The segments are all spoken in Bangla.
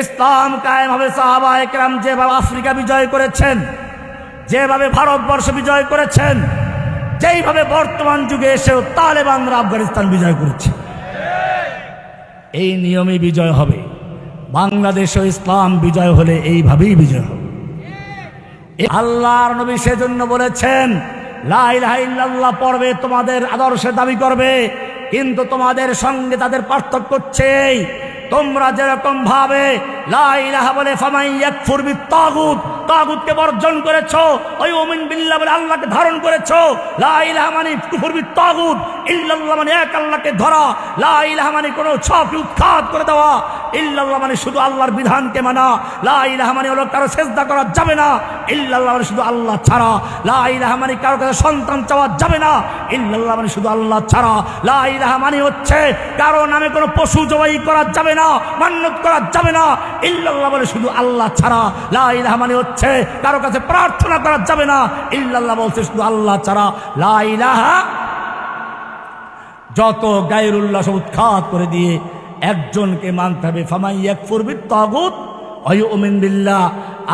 ইসলাম কায়েম হবে সাহাবা একরাম যেভাবে আফ্রিকা বিজয় করেছেন, যেভাবে ভারতবর্ষ বিজয় করেছেন, যেইভাবে বর্তমান যুগে এসেও তালেবানরা আফগানিস্তান বিজয় করেছে। এই নিয়মে বিজয় হবে। বাংলাদেশও ইসলাম বিজয় হলে এইভাবেই বিজয় হবে। আল্লাহর নবী সেজন্য বলেছেন লাইল্লাহ পর্বে তোমাদের আদর্শে দাবি করবে, কিন্তু তোমাদের সঙ্গে তাদের পার্থক্য হচ্ছে তোমরা যেরকম ভাবে লাইলাহা বলে ফামাইয়াক ফুরবি তাগুত তাগুতকে বর্জন করেছ, ওই ওমিন বিল্লাহ বলে আল্লাহকে ধারণ করেছ লাইলাহা মানে ফুরবি তাগুত ইল্লাল্লাহ মানে এক আল্লাহকে ধরা লাইলাহা মানে কোনো ছকে উৎখাত করে দেওয়া ইল্লাল্লাহ মানে শুধু আল্লাহর বিধানকে মানা। লাইলাহা মানে হলো কারও সেজদা করা যাবে না। ইল্লাল্লাহ মানে শুধু আল্লাহ ছাড়া। লাইলাহা মানে কারও কাছে সন্তান চাওয়া যাবে না। ইল্লাল্লাহ মানে শুধু আল্লাহ ছাড়া। লাইলাহা মানে হচ্ছে কারও নামে কোনো পশু জবাই করা যাবে না মান্যত করা যাবে না। ইল্লাল্লাহ মানে শুধু আল্লাহ ছাড়া। লাইলাহা মানে হচ্ছে কারও কাছে প্রার্থনা করা যাবে না। ইল্লাল্লাহ বলছে শুধু আল্লাহ ছাড়া। লাইলাহা যত গায়রুল্লাহ সব উৎখাত করে দিয়ে একজনকে মানতে হবে। ফামাই এক ফুরবি তাগুত অমিন বিল্লাহ।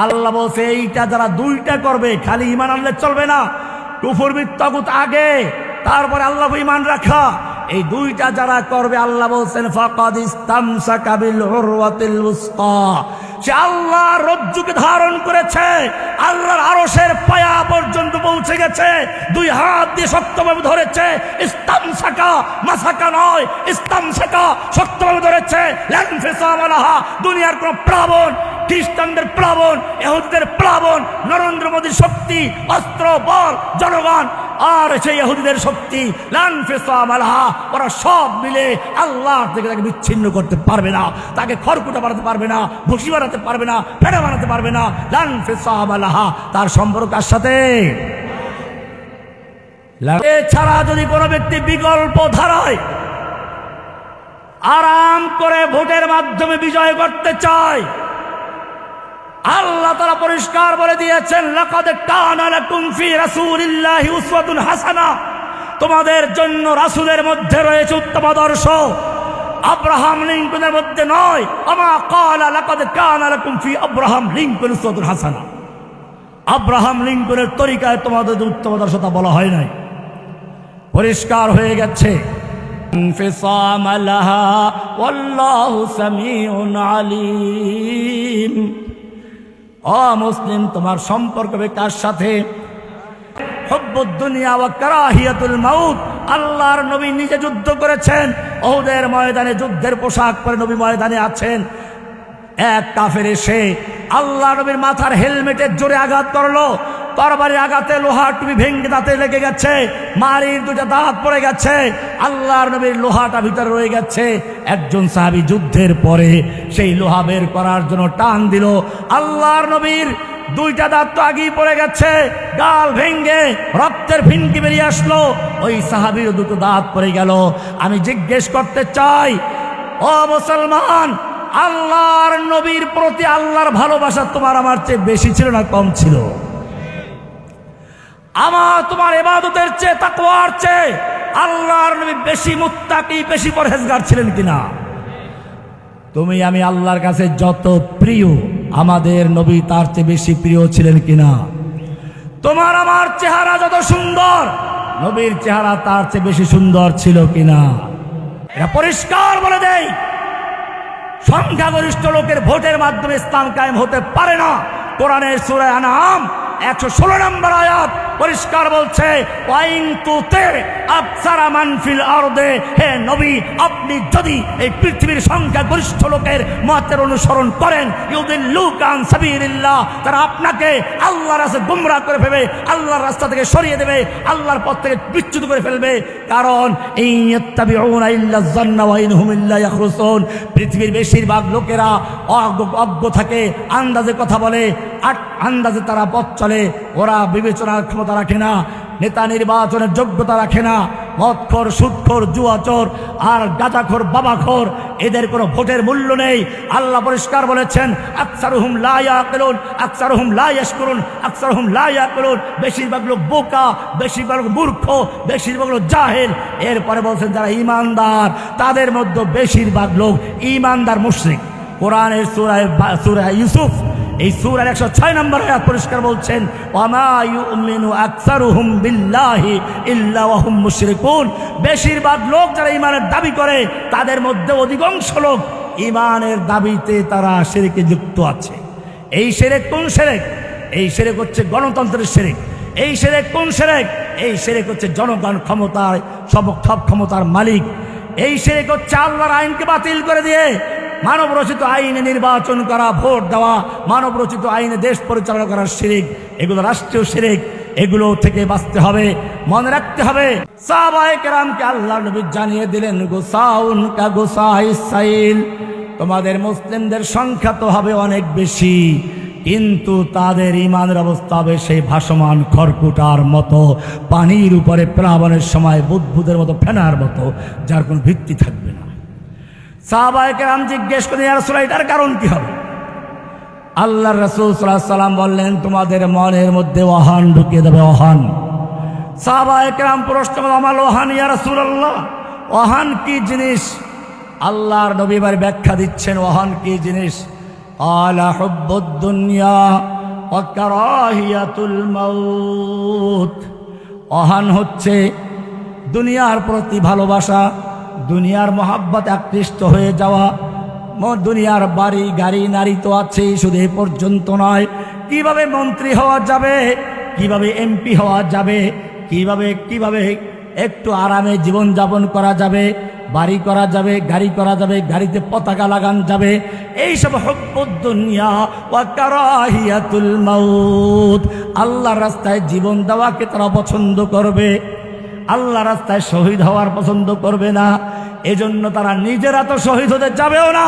আল্লাহ বলছে, এইটা যারা দুইটা করবে, খালি ইমান আনলে চলবে না। টুফুরবি তগুত আগে, তারপরে আল্লাহ ইমান রাখা। এই দুইটা যারা করবে, আল্লাহ বলছেন, ফাকাদ ইস্তামসা কাবিল উসকা। সে আল্লাহ রজ্জুকে ধারণ করেছে, আল্লাহর আরসের পায়া পর্যন্ত পৌঁছে গেছে, দুই হাত দিয়ে শক্তভাবে ধরেছে ইস্তাম শাখা মাসাকা নয় ইস্তাম শাখা শক্তভাবে ধরেছে দুনিয়ার কোন প্লাবন খ্রিস্টানদের প্লাবন, এহুদদের প্লাবন, নরেন্দ্র মোদীর শক্তি, অস্ত্র, বল, জনগণ, আর সেই ইহুদিদের শক্তি ওরা সব মিলে আল্লাহ থেকে তাকে বিচ্ছিন্ন করতে পারবে না, তাকে খড়কুটা বানাতে পারবে না, ভুসি বানাতে পারবে না ফেড়ে বানাতে পারবে না লানফেসামালাহা তার সম্পর্ক কার সাথে? এছাড়া যদি কোনো ব্যক্তি বিকল্প ধারায় আরাম করে ভোটের মাধ্যমে বিজয় করতে চায় আল্লাহ তারা পরিষ্কার বলে দিয়েছেন লাকাদ কানা লাকুম ফি রাসূলিল্লাহি উসওয়াতুন হাসানা তোমাদের জন্য রাসূলের মধ্যে রয়েছে উত্তম আদর্শ আব্রাহাম লিঙ্কনের মধ্যে নয় আমা কালা লাকাদ কানা লাকুম ফি আব্রাহাম লিঙ্কন উসওয়াতুন হাসানা আব্রাহাম লিঙ্কনের তরিকায় তোমাদের উত্তম আদর্শতা বলা হয় নাই পরিষ্কার হয়ে গেছে انفصام لها والله سميع عليم অ মুসলিম, তোমার সম্পর্ক হবে কার সাথে দুনিয়া আল্লাহর যুদ্ধ করেছেন। ময়দানে যুদ্ধের পোশাক পরে নবী ময়দানে আছেন। এক আল্লাহ নবীর মাথার হেলমেটের জোরে আঘাত করল। তরবারির আঘাতে লোহার টুপি ভেঙ্গে দাঁতে লেগে গেছে, মারির দুটা দাঁত পড়ে গেছে, আল্লাহর নবীর লোহাটা ভিতরে রয়ে গেছে। একজন সাহাবি যুদ্ধের পরে সেই লোহা বের করার জন্য টান দিল। আল্লাহর নবীর দুইটা দাঁত তো আগেই পড়ে গেছে, গাল ভেঙ্গে রক্তের ভিনকি বেরিয়ে আসলো। ওই সাহাবির দুটো দাঁত পড়ে গেল। আমি জিজ্ঞেস করতে চাই, ও মুসলমান, আল্লাহর নবীর প্রতি আল্লাহর ভালোবাসা তোমার আমার চেয়ে বেশি ছিল না কম ছিল? আমার তোমার এবাদতের চেয়ে তাকওয়ার চেয়ে আল্লাহর নবী বেশি মুত্তাকি, বেশি পরহেজগার ছিলেন কিনা? তুমি, আমি আল্লাহর কাছে যত প্রিয়, আমাদের নবী তার চেয়ে বেশি প্রিয় ছিলেন কিনা? তোমার আমার চেহারা যত সুন্দর, নবীর চেহারা তার চেয়ে বেশি সুন্দর ছিল কিনা? এটা পরিষ্কার বলে দেয়, সংখ্যাগরিষ্ঠ লোকের ভোটের মাধ্যমে ইসলাম কায়েম হতে পারে না। কোরআনের সুরায় আনাম একশো ষোলো নম্বর আয়াত পরিষ্কার বলছে, ওয়াইন মানফিল হে নবী, আপনি যদি এই পৃথিবীর সংখ্যাগরিষ্ঠ লোকের মতের অনুসরণ করেন তারা আপনাকে আল্লাহর গুমরাহ করে ফেলবে, আল্লাহর রাস্তা থেকে সরিয়ে দেবে, আল্লাহর পথ থেকে বিচ্যুত করে ফেলবে। কারণ এই পৃথিবীর বেশিরভাগ লোকেরা অজ্ঞ থাকে, আন্দাজে কথা বলে। আর আন্দাজে তারা পথ চলে। ওরা বিবেচনার ক্ষমতা রাখে না, নেতা নির্বাচনের যোগ্যতা রাখে না। মদখোর, সুদখোর, জুয়াচোর, আর গাঁজাখোর বাবাখোর এদের কোনো ভোটের মূল্য নেই। আল্লাহ পরিষ্কার বলেছেন আকসার হুম লাইয়া করুন আকসার হুম লাইয়াস করুন আকসার হুম লাইয়া করুন বেশিরভাগ লোক বোকা, বেশিরভাগ লোক মূর্খ, বেশিরভাগ লোক জাহেল। এরপরে বলছেন, যারা ইমানদার তাদের মধ্যে বেশিরভাগ লোক ইমানদার মুশ্রিক। কোরআনের সুরায় সুরায় ইউসুফ এই সুরার একশো ছয় নম্বর আয়াত পরিষ্কার বলছেন বেশিরভাগ লোক যারা ইমানের দাবি করে, তাদের মধ্যে অধিকাংশ লোক ইমানের দাবিতে তারা সেরেকে যুক্ত আছে। এই সেরেক কোন সেরেক? এই সেরেক হচ্ছে গণতন্ত্রের সেরেক। এই সেরেক কোন সেরেক? এই সেরেক হচ্ছে জনগণ ক্ষমতার সব ক্ষমতার মালিক। এই সেরেক হচ্ছে আল্লাহর আইনকে বাতিল করে দিয়ে মানব রচিত আইনে নির্বাচন করা, ভোট দেওয়া মানব রচিত আইনে দেশ পরিচালনা করার শিরিক, এগুলো রাষ্ট্রীয় শিরিক, এগুলো থেকে বাঁচতে হবে, মনে রাখতে হবে। আল্লাহ নবী জানিয়ে দিলেন তোমাদের মুসলিমদের সংখ্যা তো হবে অনেক বেশি, কিন্তু তাদের ইমানের অবস্থা হবে সেই ভাসমান খড়কুটার মতো, পানির উপরে প্লাবনের সময় বুদ্বুদের মতো ফেনার মতো, যার কোনো ভিত্তি থাকবে না। সাহবায়কে রাম জিজ্ঞেস করে রসুল এটার কারণ কি হবে? আল্লাহ রসুল সাল্লাম বললেন, তোমাদের মনের মধ্যে ওহান ঢুকিয়ে দেবে, ওহান। সাহবায়কে রাম প্রশ্ন আমার ওহান, ইয়া রসুল আল্লাহ ওহান কি জিনিস? আল্লাহর নবীবার ব্যাখ্যা দিচ্ছেন, ওহান কি জিনিস? আলা হুব্বুদ্দুনিয়া ওয়া কারাহিয়াতুল অহান হচ্ছে দুনিয়ার প্রতি ভালোবাসা দুনিয়ার মহাব্বত আকৃষ্ট হয়ে যাওয়া। দুনিয়ার বাড়ি, গাড়ি, নারী তো আছেই, শুধু এ পর্যন্ত নয়। কীভাবে মন্ত্রী হওয়া যাবে? কীভাবে এমপি হওয়া যাবে? কীভাবে কীভাবে একটু আরামে জীবন যাপন করা যাবে? বাড়ি করা যাবে, গাড়ি করা যাবে, গাড়িতে পতাকা লাগান যাবে। এইসব দুনিয়া ওয়া কারাহিয়াতুল রাস্তায় জীবন দেওয়াকে তারা পছন্দ করবে। আল্লাহ রাস্তায় শহীদ হওয়ার পছন্দ করবে না। এজন্য তারা নিজেরা তো শহীদ হতে যাবেও না।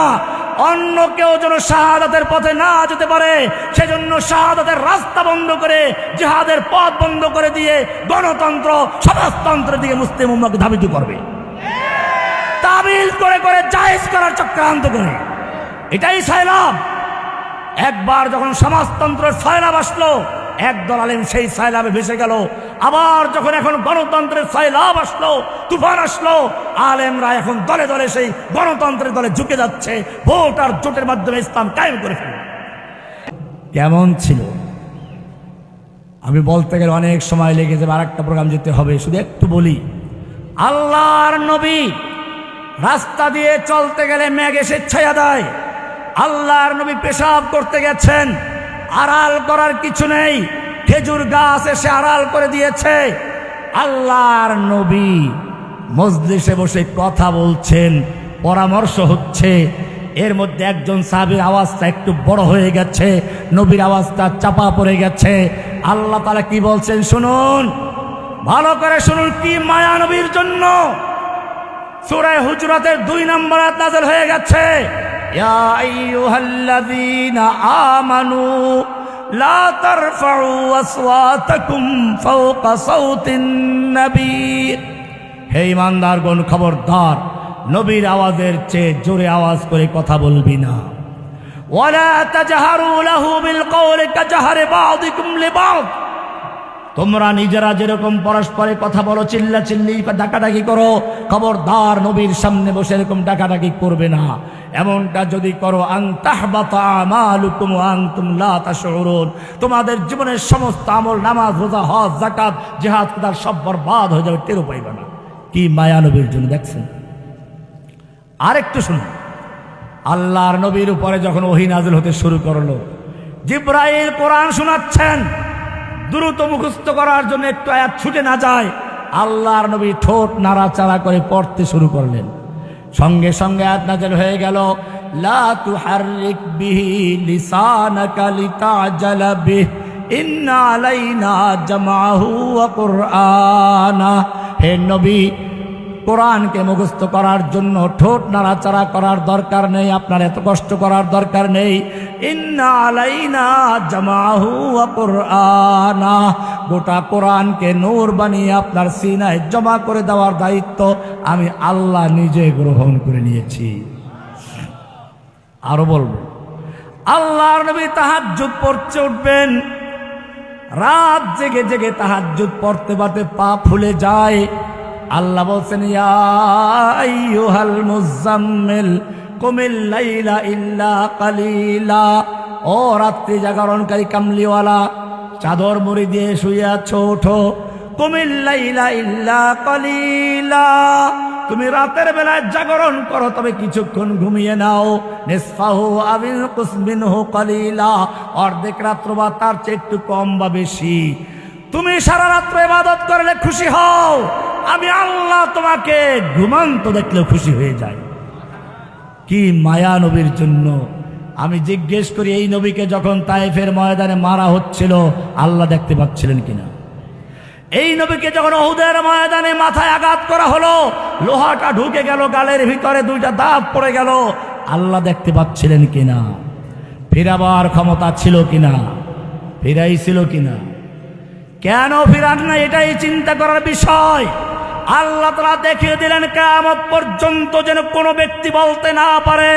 অন্য কেউ যেন শাহাদাতের পথে না যেতে পারে, সেজন্য শাহাদাতের রাস্তা বন্ধ করে, জিহাদের পথ বন্ধ করে দিয়ে গণতন্ত্র, সমাজতন্ত্রের দিকে মুসলিম উম্মাকে ধাবিত করবে। তাবিল করে করে জায়েজ করার চক্রান্ত করে। এটাই সাইলাম একবার যখন সমাজতন্ত্রের সাইলাব আসলো একদল আলেম সেই সাইলাবে ভেসে গেল। আবার যখন এখন গণতন্ত্রের সাইলাব আসলো, তুফান আসলো, আলেমরা এখন দলে দলে সেই গণতন্ত্রের দলে ঝুঁকে যাচ্ছে। ভোট আর জোটের মাধ্যমে ইসলাম কায়েম করে ফেলল। কেমন ছিল? আমি বলতে গেলে অনেক সময় লেগে যাবে আর একটা প্রোগ্রাম যেতে হবে, শুধু একটু বলি। আল্লাহর নবী রাস্তা দিয়ে চলতে গেলে মেঘে স্বেচ্ছায়া দেয়। আল্লাহর নবী পেশাব করতে গেছেন। আড়াল করার কিছু নেই। খেজুর গাছ এসে আড়াল করে দিয়েছে। আল্লাহর নবী মজলিসে বসে কথা বলছেন, পরামর্শ হচ্ছে, এর মধ্যে একজন সাহাবির আওয়াজটা একটু বড় হয়ে গেছে, নবীর আওয়াজটা চাপা পড়ে গেছে। আল্লাহ তারা কি বলছেন শুনুন। ভালো করে শুনুন কি মায়া নবীর জন্য। সূরা হুজরাতের দুই নম্বর আয়াত হয়ে গেছে। নবী হে ইমানদারগণ, খবরদার, নবীর আওয়াজের চেয়ে জোরে আওয়াজ করে কথা বলবি না। ওয়ালা তাজহারু লাহু বিল কওলি কাজহারি বাযিকুম লিবাযিক তোমরা নিজেরা যেরকম পরস্পরে কথা বলো, চিল্লা চিল্লি ডাকাডাকি করো, খবরদার নবীর সামনে বসে এরকম ডাকাডাকি করবে না। এমনটা যদি করো আং তাহবাতা আমালুকুম আং তুম লা তাশউরুন। তোমাদের জীবনের সমস্ত আমল, নামাজ, রোজা, হজ জাকাত জিহাদ কুদার সব বরবাদ হয়ে যাবে, টেরও পাইবে না। কি মায়া নবীর জন্য, দেখছেন? আরেকটু শুনুন। আল্লাহর নবীর উপরে যখন ওহি নাজিল হতে শুরু করল, জিব্রাইল কোরআন শোনাচ্ছেন। দ্রুত মুখস্থ করার জন্য একটু আয়াত ছুটে না যায়, আল্লাহর নবী ঠোঁট নাড়াচাড়া করে পড়তে শুরু করলেন। সঙ্গে সঙ্গে আয়াত নাজিল হয়ে গেল, লা তুহাররিক বিহি লিসানাকা লিতাজালা বিহি, ইন্না আলাইনা জামাহু ওয়া কুরআনা হে নবী কোরআনকে মুখস্থ করার জন্য ঠোঁট নাড়াচাড়া করার দরকার নেই, আপনার এত কষ্ট করার দরকার নেই। গোটা কোরআনকে নূর বানিয়ে আপনার সিনায় জমা করে দেওয়ার দায়িত্ব আমি আল্লাহ নিজে গ্রহণ করে নিয়েছি। আরও বলব, আল্লাহর নবী তাহাজ্জুদ পড়তে উঠবেন। রাত জেগে জেগে তাহার তাহাজ্জুদ পড়তে পড়তে পা ফুলে যায়। আল্লাহ বলছেন, ইয়া আইয়ুহাল মুজাম্মিল, কুমিল লাইলা ইল্লা কালিলা। ও রাত্রি জাগরণকারী কামলিওয়ালা, চাদর মুড়ি দিয়ে শুয়ে আছো, ওঠো। কুমিল লাইলা ইল্লা কালিলা। তুমি রাতের বেলায় জাগরণ করো, তবে কিছুক্ষণ ঘুমিয়ে নাও। নিসফাহু আবিল কুসমিনহু কালিলা। অর্ধেক রাত্র বা তার চেয়ে একটু কম বা বেশি। তুমি সারা রাত্র ইবাদত করলে খুশি হও। আমি আল্লাহ তোমাকে ঘুমান্ত দেখলেও খুশি হয়ে যাই। কি মায়া নবীর জন্য। আমি জিজ্ঞেস করি, এই নবীকে যখন তাইফের ময়দানে মারা হচ্ছিল, আল্লাহ দেখতে পাচ্ছিলেন কিনা? এই নবীকে যখন অহুদের ময়দানে মাথায় আঘাত করা হলো, লোহাটা ঢুকে গেল, গালের ভিতরে দুইটা দাঁত পড়ে গেল, আল্লাহ দেখতে পাচ্ছিলেন কিনা? ফেরাবার ক্ষমতা ছিল কিনা? ফিরাইছিল কিনা? কেন ফিরান না এটাই চিন্তা করার বিষয়। আল্লাহ তারা দেখিয়ে দিলেন কেমন পর্যন্ত যেন কোনো ব্যক্তি বলতে না পারে,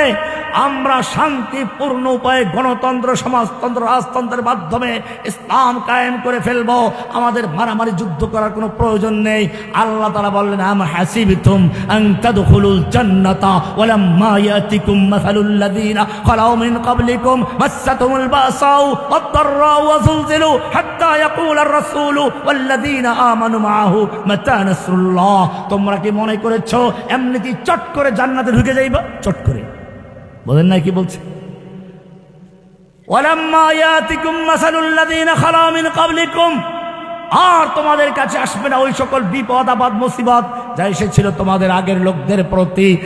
আমরা শান্তিপূর্ণ উপায়ে গণতন্ত্র, সমাজতন্ত্র, রাজতন্ত্রের মাধ্যমে ইসলাম কায়েম করে ফেলব। আমাদের মারামারি যুদ্ধ করার কোনো প্রয়োজন নেই। আল্লাহ তারা বললেন, আম হাসিবিতুম আন তাদখুলুল জান্নাতা ওয়ালাম্মা ইয়াতিকুম মাসালুল লাযিনা খালাউ মিন ক্বাবলিকুম মাসসাতুমুল বাসাউ ওয়াদ-দাররাউ ওয়াযুলজিলু হাত্তা ইয়াকুল আর-রাসূলু ওয়াল্লাযিনা আমানু মাআহু মাতা নাসরুল্লাহ তোমরা কি মনে করেছ এমনি কি চট করে জান্নাতে ঢুকে যাইবা? চট করে। বলেন না কি বলছে? আর তোমাদের কাছে আসবে না ওই সকল বিপদ আবাদ মুসিবত যা এসেছিল তোমাদের আগের লোকদের প্রতি।